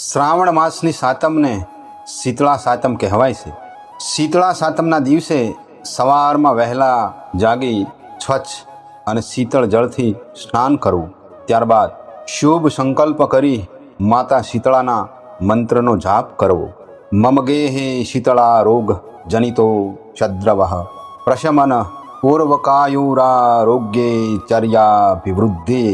શ્રાવણ માસની સાતમને શીતળા સાતમ કહેવાય છે. શીતળા સાતમના દિવસે સવારમાં વહેલા જાગી સ્વચ્છ અને શીતળ જળથી સ્નાન કરવું. ત્યારબાદ શુભ સંકલ્પ કરી માતા શીતળાના મંત્રનો જાપ કરવો. મમ ગેહે શીતળા રોગ જનિતો શદ્રવ પ્રશમન પૂર્વકાયુરારોગ્યે ચર્યાભિવૃદ્ધિ.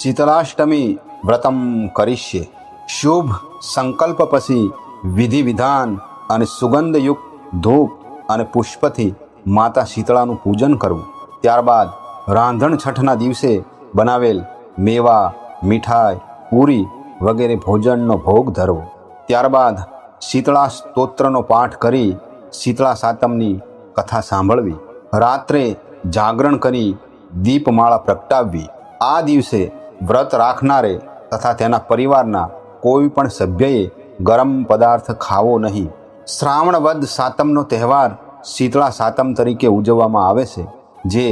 શીતળાષ્ટમી વ્રતમ કરીશ્ય શુભ સંકલ્પ પછી વિધિ વિધાન અને સુગંધયુક્ત ધૂપ અને પુષ્પથી માતા શીતળાનું પૂજન કરવું. ત્યારબાદ રાંધણ છઠના દિવસે બનાવેલ મેવા, મીઠાઈ, પૂરી વગેરે ભોજનનો ભોગ ધરવો. ત્યારબાદ શીતળા સ્તોત્રનો પાઠ કરી શીતળા સાતમની કથા સાંભળવી. રાત્રે જાગરણ કરી દીપમાળા પ્રગટાવવી. આ દિવસે વ્રત રાખનારે તથા તેના પરિવારના કોઈ પણ સભ્યએ ગરમ પદાર્થ ખાવો નહીં. શ્રાવણ વદ સાતમનો તહેવાર શીતળા સાતમ તરીકે ઉજવવામાં આવે છે, જે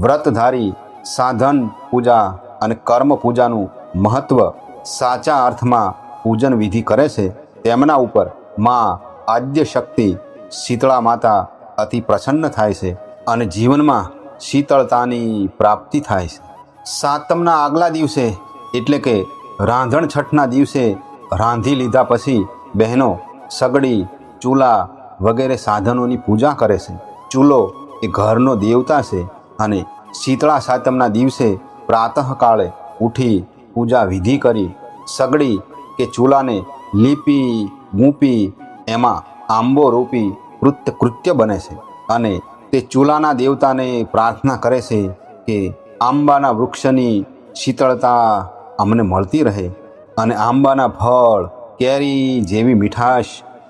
વ્રતધારી, સાધન પૂજા અને કર્મ પૂજાનું મહત્વ સાચા અર્થમાં પૂજન વિધિ કરે છે. તેમના ઉપરમાં આદ્ય શક્તિ શીતળા માતા અતિ પ્રસન્ન થાય છે અને જીવનમાં શીતળતાની પ્રાપ્તિ થાય છે. સાતમના આગલા દિવસે એટલે કે રાંધણ છઠના દિવસે રાંધી લીધા પછી બહેનો સગડી, ચૂલા વગેરે સાધનોની પૂજા કરે છે. ચૂલો એ ઘરનો દેવતા છે અને શીતળા સાતમના દિવસે પ્રાતઃકાળે ઉઠી પૂજા વિધિ કરી સગડી કે ચૂલાને લીપી, મૂપી, એમાં આંબો રોપી કૃત્ય કૃત્ય બને છે અને તે ચૂલાના દેવતાને પ્રાર્થના કરે છે કે આંબાના વૃક્ષની શીતળતા અમને મળતી રહે અને આંબાના ફળ, કેરી જેવી મીઠાશ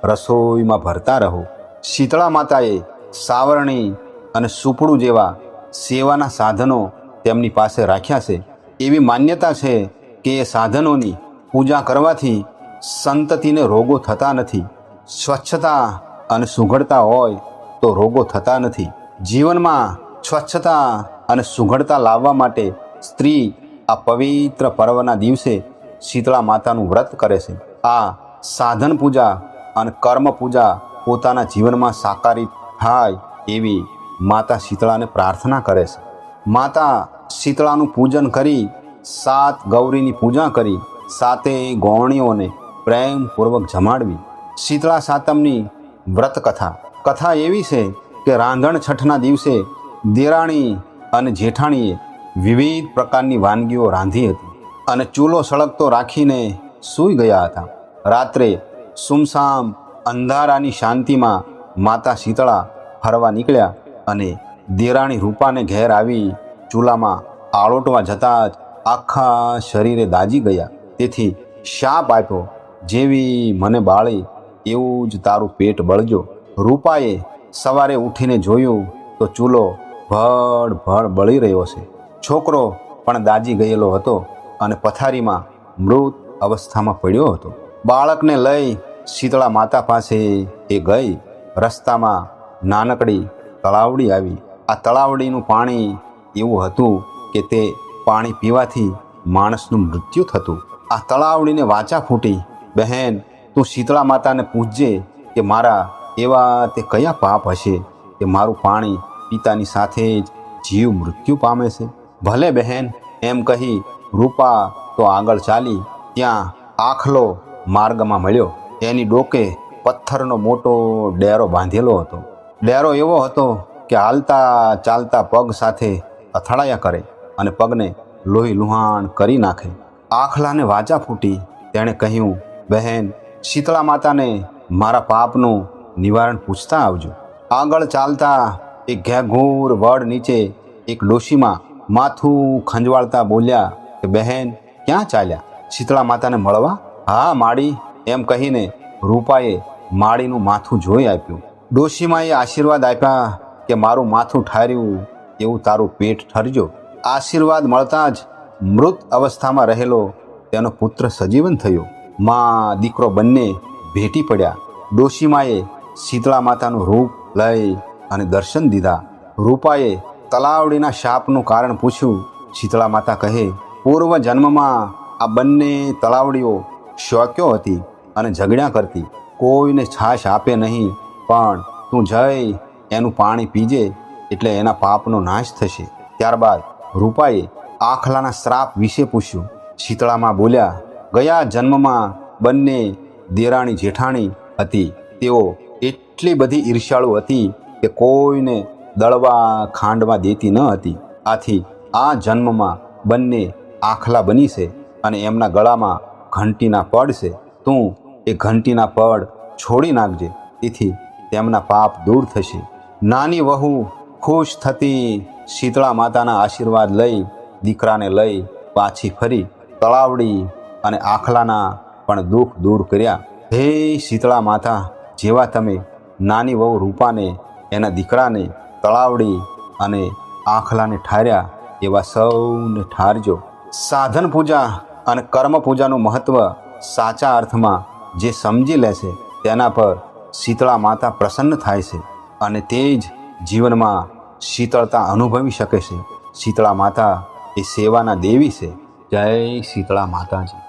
રસોઈમાં ભરતા રહો. શીતળા માતાએ સાવરણી અને સુપડું જેવા સેવાના સાધનો તેમની પાસે રાખ્યા છે. એવી માન્યતા છે કે એ સાધનોની પૂજા કરવાથી સંતતિને રોગો થતા નથી. સ્વચ્છતા અને સુઘડતા હોય તો રોગો થતા નથી. જીવનમાં સ્વચ્છતા અને સુઘડતા લાવવા માટે સ્ત્રી આ પવિત્ર પર્વના દિવસે શીતળા માતાનું વ્રત કરે છે. આ સાધન પૂજા અને કર્મ પૂજા પોતાના જીવનમાં સાકારી થાય એવી માતા શીતળાને પ્રાર્થના કરે છે. માતા શીતળાનું પૂજન કરી સાત ગૌરીની પૂજા કરી સાતે ગૌણીઓને પ્રેમપૂર્વક જમાડવી. શીતળા સાતમની વ્રત કથા કથા એવી છે કે રાંધણ છઠના દિવસે દેરાણી અને જેઠાણીએ વિવિધ પ્રકારની વાનગીઓ રાંધી હતી અને ચૂલો સળગતો રાખીને સૂઈ ગયા હતા. રાત્રે સુમસામ અંધારાની શાંતિમાં માતા શીતળા ફરવા નીકળ્યા અને દેરાણી રૂપાને ઘેર આવી ચૂલામાં આળોટવા જતાં જ આખા શરીરે દાજી ગયા. તેથી શાપ આપ્યો, જેવી મને બાળી, એવું જ તારું પેટ બળજો. રૂપાએ સવારે ઉઠીને જોયું તો ચૂલો ભડ ભડ બળી રહ્યો છે. છોકરો પણ દાજી ગયેલો હતો અને પથારીમાં મૃત અવસ્થામાં પડ્યો હતો. બાળકને લઈ શીતળા માતા પાસે એ ગઈ. રસ્તામાં નાનકડી તળાવડી આવી. આ તળાવડીનું પાણી એવું હતું કે તે પાણી પીવાથી માણસનું મૃત્યુ થતું. આ તળાવડીને વાચા ફૂટી, બહેન, તું શીતળા માતાને પૂછજે કે મારા એવા તે કયા પાપ હશે કે મારું પાણી પિતાની સાથે જ જીવ મૃત્યુ પામે છે? ભલે બહેન, એમ કહી રૂપા તો આગળ ચાલી ત્યાં આખલો માર્ગમાં મળ્યો. એની ડોકે પથ્થરનો મોટો ડેરો બાંધેલો હતો. ડેરો એવો હતો કે હાલતા ચાલતા પગ સાથે અથડાયા કરે અને પગને લોહી લુહાણ કરી નાખે. આખલાને વાચા ફૂટી. તેણે કહ્યું, બહેન, શીતળા માતાને મારા પાપનું નિવારણ પૂછતા આવજો. આગળ ચાલતા એક ઘેઘૂર વડ નીચે એક ડોશીમાં માથું ખંજવાળતા બોલ્યા કે, બહેન, ક્યાં ચાલ્યા? શીતળા માતાને મળવા? હા માળી એમ કહીને રૂપાએ માળીનું માથું જોઈ આપ્યું. ડોશીમાએ આશીર્વાદ આપ્યા કે, મારું માથું ઠાર્યું એવું તારું પેટ ઠરજો. આશીર્વાદ મળતા જ મૃત અવસ્થામાં રહેલો તેનો પુત્ર સજીવન થયો. માં, દીકરો બંને ભેટી પડ્યા. ડોશીમાએ શીતળા માતાનું રૂપ લઈ અને દર્શન દીધા. રૂપાએ તલાવડીના શાપનું કારણ પૂછ્યું. શીતળા માતા કહે, પૂર્વ જન્મમાં આ બંને તળાવડીઓ શોક્યો હતી અને ઝઘડ્યા કરતી. કોઈને છાશ આપે નહીં, પણ તું જઈ, એનું પાણી પીજે, એટલે એના પાપનો નાશ થશે. ત્યારબાદ રૂપાએ આખલાના શ્રાપ વિશે પૂછ્યું. શીતળામાં બોલ્યા, ગયા જન્મમાં બંને દેરાણી જેઠાણી હતી. તેઓ એટલી બધી ઈર્ષાળુ હતી કે કોઈને દળવા ખાંડવા દેતી ન હતી. આથી આ જન્મમાં બંને આખલા બની છે અને એમના ગળામાં ઘંટીના પડ છે. તું એ ઘંટીના પડ છોડી નાખજે તેથી તેમના પાપ દૂર થશે. નાની વહુ ખુશ થતી શીતળા માતાના આશીર્વાદ લઈ દીકરાને લઈ પાછી ફરી તળાવડી અને આખલાના પણ દુઃખ દૂર કર્યા. હે શીતળા માતા, જેવા તમે નાની વહુ રૂપાને, એના દીકરાને તળાવડી અને આંખલાને ઠાર્યા એવા સૌને ઠારજો. સાધન પૂજા અને કર્મ પૂજાનું મહત્વ સાચા અર્થમાં જે સમજી લે છે તેના પર શીતળા માતા પ્રસન્ન થાય છે અને તે જ જીવનમાં શીતળતા અનુભવી શકે છે. શીતળા માતા એ સેવાના દેવી છે. જય શીતળા માતાજી.